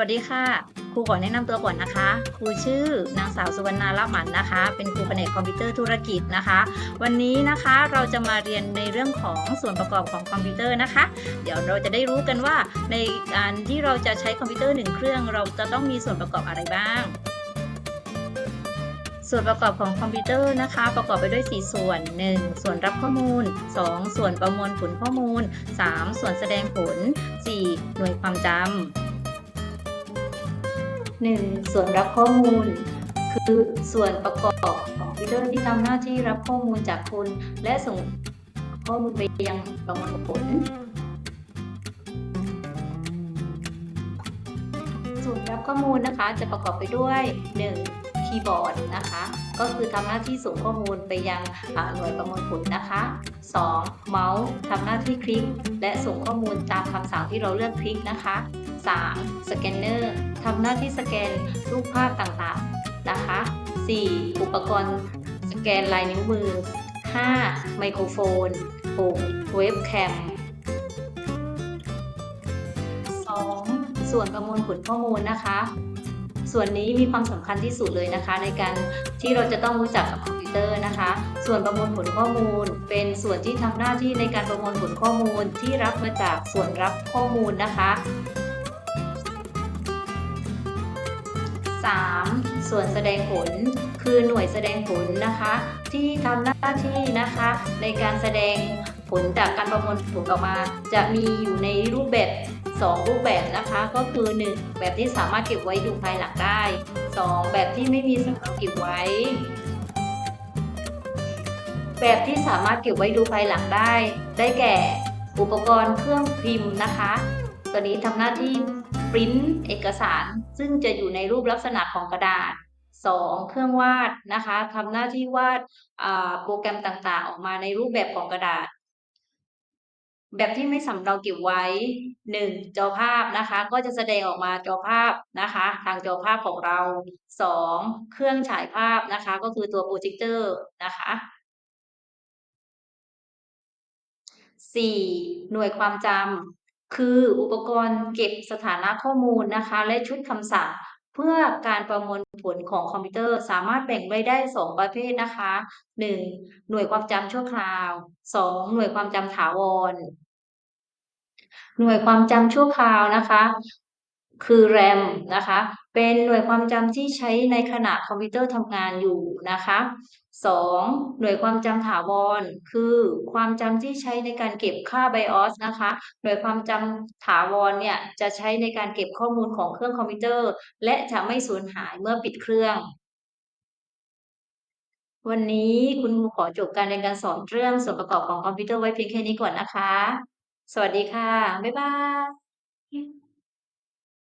วัสดีค่ะ ครูขอแนะนำตัวก่อนนะคะ ครูชื่อนางสาวสุวรรณาละหมันนะคะ เป็นครูแผนกคอมพิวเตอร์ธุรกิจนะคะ วันนี้นะคะเราจะมาเรียนในเรื่องของส่วนประกอบของคอมพิวเตอร์นะคะ เดี๋ยวเราจะได้รู้กันว่าในการที่เราจะใช้คอมพิวเตอร์หนึ่งเครื่อง เราจะต้องมีส่วนประกอบอะไรบ้างส่วนประกอบของคอมพิวเตอร์นะคะ ประกอบไปด้วย 4 ส่วน 1. ส่วนรับข้อมูล 2. ส่วนประมวลผลข้อมูล 3. ส่วนแสดงผล 4. หน่วยความจำ 1. ส่วนรับข้อมูล คือส่วนประกอบของคอมพิวเตอร์ที่ทำหน้าที่รับข้อมูลจากคุณและส่งข้อมูลไปยังประมวลผล ส่วนรับข้อมูลนะคะจะประกอบไปด้วย 1. คีย์บอร์ดนะคะ ก็คือทำหน้าที่ส่งข้อมูลไปยังอ่าหน่วยประมวลผลนะคะ 2. เมาส์ทำหน้าที่คลิก และส่งข้อมูลตามคำสั่งที่เราเลือกคลิกนะคะ 3. สแกนเนอร์ทำหน้าที่สแกนรูปภาพต่างๆนะคะ 4. อุปกรณ์สแกนลายนิ้วมือ 5. ไมโครโฟน 6. เว็บแคม 2. ส่วนประมวลผลข้อมูลนะคะ ส่วนนี้มีความสำคัญที่สุดเลยนะคะ ในการที่เราจะต้องรู้จักกับคอมพิวเตอร์นะคะ ส่วนประมวลผลข้อมูล เป็นส่วนที่ทำหน้าที่ในการประมวลผลข้อมูลที่รับมาจากส่วนรับข้อมูลนะคะ 3. ส่วนแสดงผลคือหน่วยแสดงผลนะคะ ที่ทำหน้าที่นะคะ ในการแสดงผลจากการประมวลผลออกมา จะมีอยู่ในรูปแบบ 2 รูปแบบนะคะก็คือ 1 แบบที่สามารถเก็บไว้ดูภายหลังได้ 2 แบบที่ไม่มีสำหรับเก็บไว้ แบบที่สามารถเก็บไว้ดูภายหลังได้ ได้แก่อุปกรณ์เครื่องพิมพ์นะคะ ตัวนี้ทำหน้าที่ปริ้นเอกสาร ซึ่งจะอยู่ในรูปลักษณะของกระดาษ 2. เครื่องวาดนะคะทำหน้าที่วาดโปรแกรมต่างๆ ออกมาในรูปแบบของกระดาษ แบบที่ไม่สำเราเก็บไว้ 1. จอภาพนะคะ ก็จะแสดงออกมาจอภาพนะคะ ทางจอภาพของเรา 2. เครื่องฉายภาพนะคะ ก็คือตัวโปรเจคเตอร์นะคะ 4. หน่วยความจำคืออุปกรณ์เก็บสถานะข้อมูลนะคะ และชุดคำสั่งเพื่อการประมวลผลของคอมพิวเตอร์สามารถแบ่งไว้ได้ 2 ประเภทนะคะ 1. หน่วยความจำชั่วคราว 2. หน่วยความจำถาวร หน่วยความจำชั่วคราวนะคะ คือ RAM นะคะ เป็นหน่วยความจำที่ใช้ในขณะคอมพิวเตอร์ทำงานอยู่นะคะ 2. หน่วยความจำถาวร คือความจำที่ใช้ในการเก็บค่า BIOS นะคะ หน่วยความจำถาวรเนี่ยจะใช้ในการเก็บข้อมูลของเครื่องคอมพิวเตอร์ และจะไม่สูญหายเมื่อปิดเครื่อง วันนี้คุณครูขอจบการเรียนการสอนเรื่องส่วนประกอบของคอมพิวเตอร์ไว้เพียงแค่นี้ก่อนนะคะ สวัสดีค่ะ บ๊ายบาย